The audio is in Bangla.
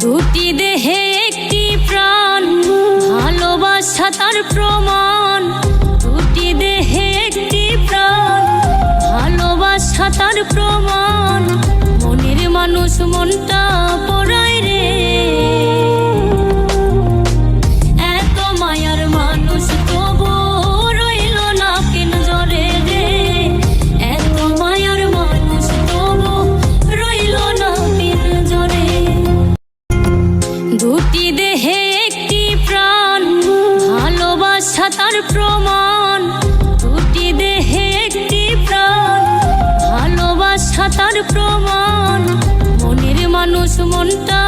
দুটি দেহে একটি প্রাণ, ভালোবাসা তার প্রমাণ। দুটি দেহে একটি প্রাণ, ভালোবাসা তার প্রমাণ। মনের মানুষ মনটা দুটি দেহে একটি প্রাণ, ভালোবাসা তার প্রমাণ। দুটি দেহে একটি প্রাণ, ভালোবাসা তার প্রমাণ। মনের মানুষ মনটা